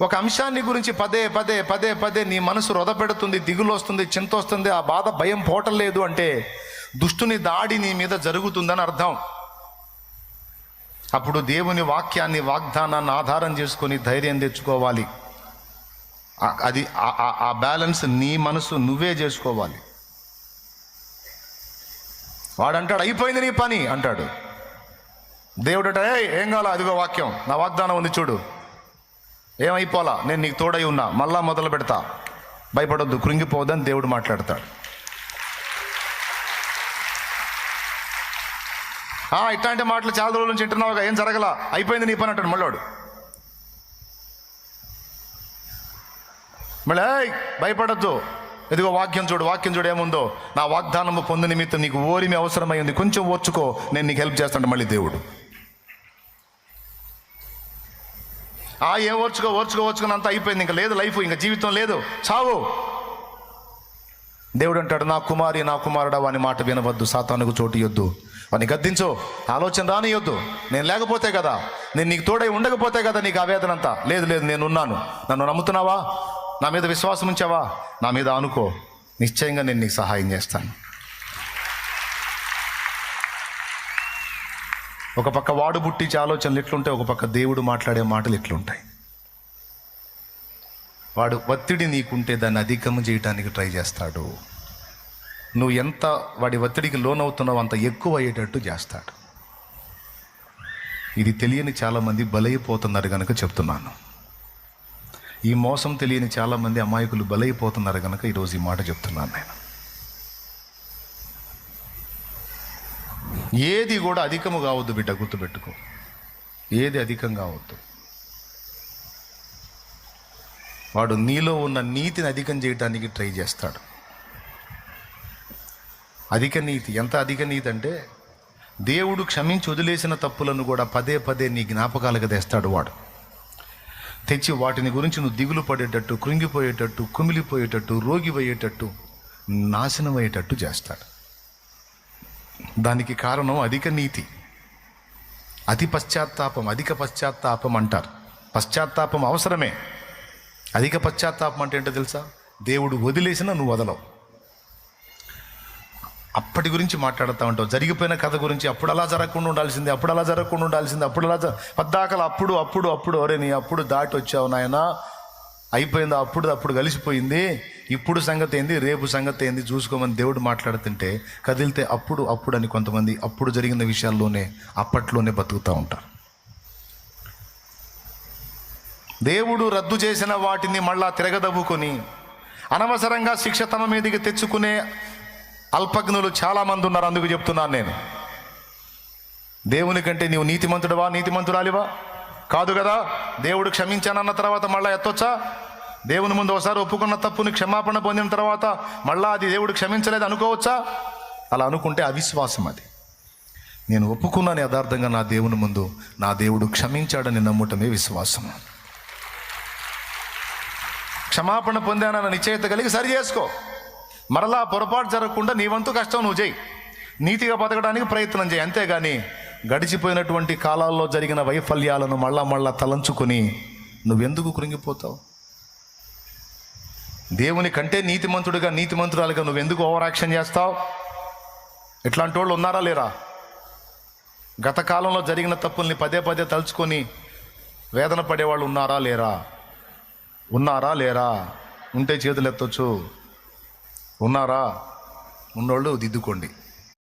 ఒక అంశాన్ని గురించి పదే పదే పదే పదే నీ మనసు రొదపెడుతుంది దిగులు వస్తుంది చింత వస్తుంది ఆ బాధ భయం పోవటం లేదు అంటే దుష్టుని దాడి నీ మీద జరుగుతుందని అర్థం. అప్పుడు దేవుని వాక్యాన్ని వాగ్దానాన్ని ఆధారం చేసుకొని ధైర్యం తెచ్చుకోవాలి. అది ఆ- బ్యాలెన్స్ నీ మనసు నువ్వే చేసుకోవాలి. వాడు అంటాడు అయిపోయింది నీ పని అంటాడు. దేవుడు అంటే ఏం కావాలా? అదిగో వాక్యం. నా వాగ్దానం ఉంది చూడు. ఏమైపోలా? నేను నీకు తోడై ఉన్నా. మళ్ళా మొదలు పెడతా. భయపడొద్దు. కృంగిపోవద్దని దేవుడు మాట్లాడతాడు. ఇట్లాంటి మాటలు చాలా రోజుల నుంచి వింటున్నావు ఏం జరగలా? అయిపోయింది నీ పని అంటాడు మళ్ళోడు. మళ్ళీ భయపడద్దు భయపడొద్దు. ఇదిగో వాక్యం చూడు. వాక్యం చూడు ఏముందో. నా వాగ్దానము పొందు నిమిత్తం నీకు ఓరిమి అవసరమైంది కొంచెం ఓర్చుకో. నేను నీకు హెల్ప్ చేస్తాను. మళ్ళీ దేవుడు. ఆ ఏం ఓర్చుకో ఓర్చుకో ఓర్చుకుని అంతా అయిపోయింది. ఇంకా లేదు లైఫ్ ఇంకా జీవితం లేదు. చావు. దేవుడు అంటాడు నా కుమారి నా కుమారుడా వాని మాట వినవద్దు. సాతానుకు చోటు ఇవ్వద్దు వాని గద్దించు. ఆలోచన రానియొద్దు నేను లేకపోతే కదా నేను నీకు తోడై ఉండకపోతే కదా నీకు ఆవేదన అంతా. లేదు లేదు నేను ఉన్నాను. నన్ను నమ్ముతున్నావా? నా మీద విశ్వాసం ఉంచావా? నా మీద అనుకో నిశ్చయంగా నేను నీకు సహాయం చేస్తాను. ఒక పక్క వాడు పుట్టించే ఆలోచనలు ఎట్లుంటాయి ఒక పక్క దేవుడు మాట్లాడే మాటలు ఎట్లుంటాయి? వాడు ఒత్తిడి నీకుంటే దాన్ని అధికము చేయటానికి ట్రై చేస్తాడు. నువ్వు ఎంత వాడి ఒత్తిడికి లోనవుతున్నావు అంత ఎక్కువ అయ్యేటట్టు చేస్తాడు. ఇది తెలియని చాలామంది బలైపోతున్నారు కనుక చెప్తున్నాను. ఈ మోసం తెలియని చాలామంది అమాయకులు బలైపోతున్నారు కనుక ఈరోజు ఈ మాట చెప్తున్నాను నేను. ఏది కూడా అధికము కావద్దు బిడ్డ గుర్తుపెట్టుకో. ఏది అధికం కావద్దు. వాడు నీలో ఉన్న నీతిని అధికం చేయడానికి ట్రై చేస్తాడు. అధిక నీతి ఎంత అధిక నీతి అంటే దేవుడు క్షమించి వదిలేసిన తప్పులను కూడా పదే పదే నీ జ్ఞాపకాలకు తెస్తాడు వాడు. తెచ్చి వాటిని గురించి నువ్వు దిగులు పడేటట్టు కృంగిపోయేటట్టు కుమిలిపోయేటట్టు రోగిపోయేటట్టు నాశనం అయ్యేటట్టు చేస్తాడు. దానికి కారణం అధిక నీతి. అతి పశ్చాత్తాపం అధిక పశ్చాత్తాపం అంటారు. పశ్చాత్తాపం అవసరమే. అధిక పశ్చాత్తాపం అంటే ఏంటో తెలుసా? దేవుడు వదిలేసినా నువ్వు వదలవు. అప్పటి గురించి మాట్లాడుతూ ఉంటావు. జరిగిపోయిన కథ గురించి అప్పుడు అలా జరగకుండా ఉండాల్సింది అప్పుడు అలా జరగకుండా ఉండాల్సింది అప్పుడు అలా పద్దాకలు అప్పుడు అప్పుడు అప్పుడు ఒరే నీ అప్పుడు దాటి వచ్చావు నాయన. అయిపోయింది? అప్పుడు అప్పుడు కలిసిపోయింది. ఇప్పుడు సంగతి ఏంది రేపు సంగతి ఏంది చూసుకోమని దేవుడు మాట్లాడుతుంటే కదిలితే అప్పుడు అప్పుడు అని కొంతమంది అప్పుడు జరిగిన విషయాల్లోనే అప్పట్లోనే బతుకుతూ ఉంటారు. దేవుడు రద్దు చేసిన వాటిని మళ్ళా తిరగదవ్వుకొని అనవసరంగా శిక్ష తమ మీదకి తెచ్చుకునే అల్పజ్ఞులు చాలామంది ఉన్నారు అందుకు చెప్తున్నాను నేను. దేవుని కంటే నీవు నీతిమంతుడవా నీతిమంతురాలివా? కాదు కదా దేవుడు క్షమించానన్న తర్వాత మళ్ళీ ఎత్తొచ్చా? దేవుని ముందు ఒకసారి ఒప్పుకున్న తప్పుని క్షమాపణ పొందిన తర్వాత మళ్ళా అది దేవుడు క్షమించలేదు అనుకోవచ్చా? అలా అనుకుంటే అవిశ్వాసం అది. నేను ఒప్పుకున్నాను యథార్థంగా నా దేవుని ముందు నా దేవుడు క్షమించాడని నమ్మటమే విశ్వాసం. క్షమాపణ పొందానన్న నిశ్చయిత కలిగి సరి చేసుకో. మరలా పొరపాటు జరగకుండా నీ వంతు కష్టం నువ్వు చేయి. నీతిగా బతకడానికి ప్రయత్నం చేయి. అంతేగాని గడిచిపోయినటువంటి కాలాల్లో జరిగిన వైఫల్యాలను మళ్ళా మళ్ళా తలంచుకొని నువ్వెందుకు కృంగిపోతావు? దేవుని కంటే నీతిమంతుడిగా నీతిమంతురాలుగా నువ్వెందుకు ఎందుకు యాక్షన్ చేస్తావు? ఇట్లాంటి వాళ్ళు ఉన్నారా లేరా? గత కాలంలో జరిగిన తప్పుల్ని పదే పదే తలుచుకొని వేదన పడేవాళ్ళు ఉన్నారా లేరా? ఉన్నారా లేరా? ఉంటే చేతులు ఎత్తొచ్చు ఉన్నారా? ఉన్నోళ్ళు దిద్దుకోండి.